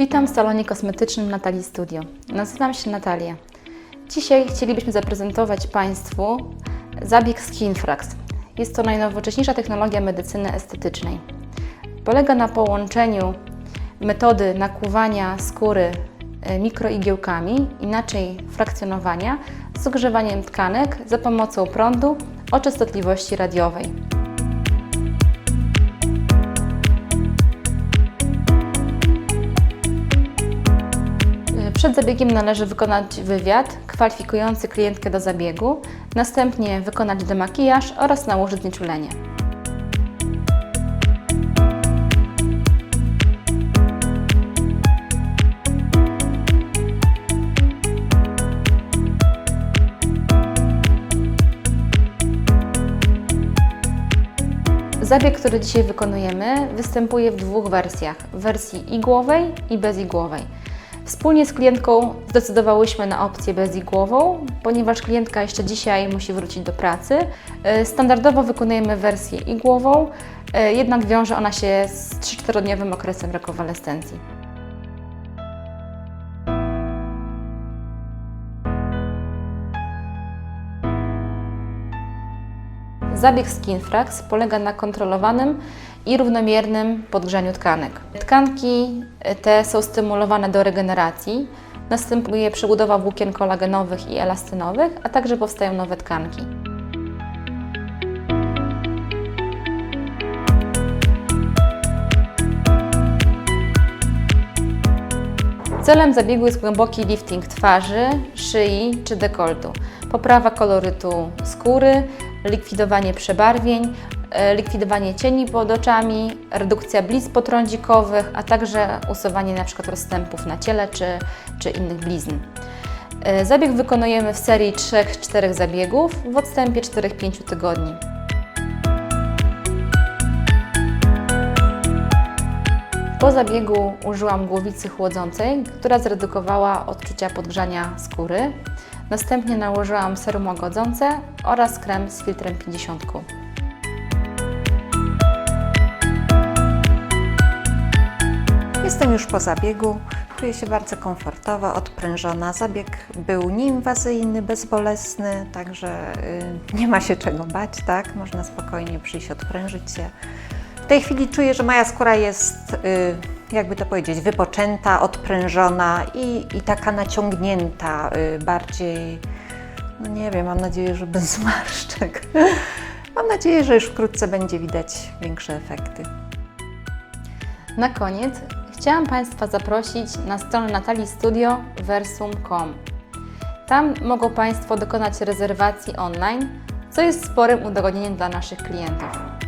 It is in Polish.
Witam w salonie kosmetycznym Natalii Studio. Nazywam się Natalia. Dzisiaj chcielibyśmy zaprezentować Państwu zabieg Skinfrax. Jest to najnowocześniejsza technologia medycyny estetycznej. Polega na połączeniu metody nakłuwania skóry e, mikroigiełkami, inaczej frakcjonowania, z ogrzewaniem tkanek za pomocą prądu o częstotliwości radiowej. Przed zabiegiem należy wykonać wywiad kwalifikujący klientkę do zabiegu, następnie wykonać demakijaż oraz nałożyć znieczulenie. Zabieg, który dzisiaj wykonujemy, występuje w dwóch wersjach: w wersji igłowej i bezigłowej. Wspólnie z klientką zdecydowałyśmy na opcję bezigłową, ponieważ klientka jeszcze dzisiaj musi wrócić do pracy. E, Standardowo wykonujemy wersję igłową, e, jednak wiąże ona się z 3-4-dniowym okresem rekonwalescencji. Zabieg Skinfrax polega na kontrolowanym i równomiernym podgrzaniu tkanek. Tkanki te są stymulowane do regeneracji, następuje przebudowa włókien kolagenowych i elastynowych, a także powstają nowe tkanki. Celem zabiegu jest głęboki lifting twarzy, szyi czy dekoltu, poprawa kolorytu skóry, likwidowanie przebarwień, e, likwidowanie cieni pod oczami, redukcja blizn potrądzikowych, a także usuwanie np. rozstępów na ciele czy, czy innych blizn. E, Zabieg wykonujemy w serii 3-4 zabiegów w odstępie 4-5 tygodni. Po zabiegu użyłam głowicy chłodzącej, która zredukowała odczucia podgrzania skóry. Następnie nałożyłam serum łagodzące oraz krem z filtrem 50. Jestem już po zabiegu. Czuję się bardzo komfortowo, odprężona. Zabieg był nieinwazyjny, bezbolesny, także y, nie ma się czego bać, tak? Można spokojnie przyjść, odprężyć się. W tej chwili czuję, że moja skóra jest, y, jakby to powiedzieć, wypoczęta, odprężona i, i taka naciągnięta, y, bardziej, no nie wiem, mam nadzieję, że bez zmarszczek. Mam nadzieję, że już wkrótce będzie widać większe efekty. Na koniec chciałam Państwa zaprosić na stronę Natalii Studio versum.com. Tam mogą Państwo dokonać rezerwacji online, co jest sporym udogodnieniem dla naszych klientów.